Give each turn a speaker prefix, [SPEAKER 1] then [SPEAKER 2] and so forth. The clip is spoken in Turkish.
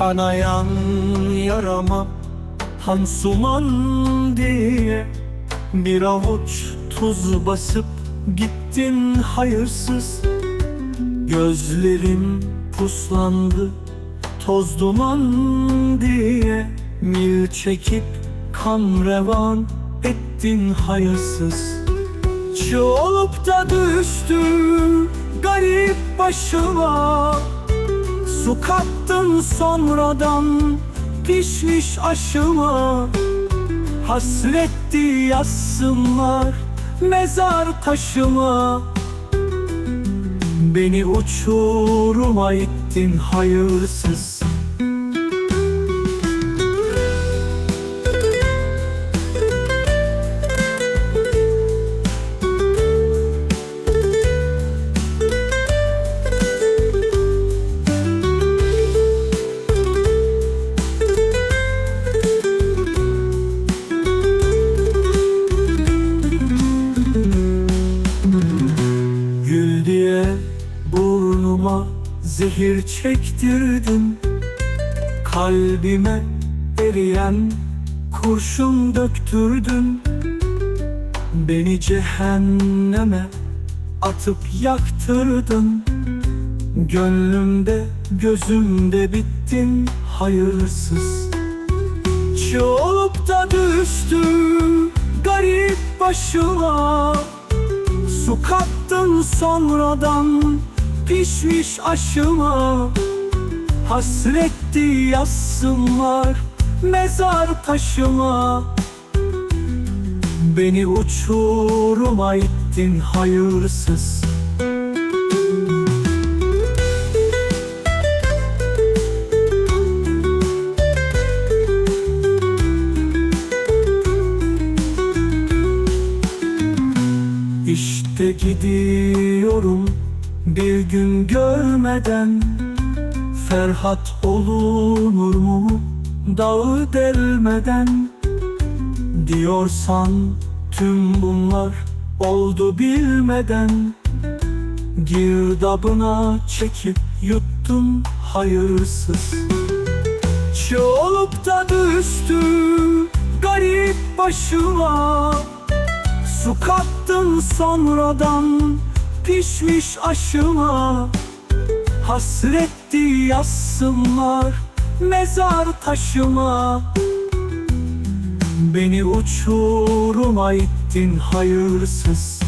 [SPEAKER 1] Kanayan yarama Hansuman diye Bir avuç tuz basıp gittin hayırsız. Gözlerim puslandı Toz duman diye Mil çekip kan revan ettin hayırsız. Çığ da düştü garip başıma Su kattın sonradan pişmiş aşıma. Hasretti yazsınlar mezar taşıma. Beni uçuruma ittin hayırsız burnuma zehir çektirdin. Kalbime eriyen kurşun döktürdün. Beni cehenneme atıp yaktırdın. Gönlümde gözümde bittin hayırsız. Çığ olup da düştü garip başıma. Su kattın sonradan pişmiş aşıma Hasretti yazsınlar mezar taşıma. Beni uçuruma ittin hayırsız. İşte gidiyorum bir gün görmeden Ferhat olunur mu? Dağı delmeden Diyorsan tüm bunlar oldu bilmeden Girdabına çekip yuttun hayırsız. Çığ olup da düştü garip başıma. Su kattın sonradan pişmiş aşıma Hasretti yazsınlar mezar taşıma. Beni uçuruma ittin hayırsız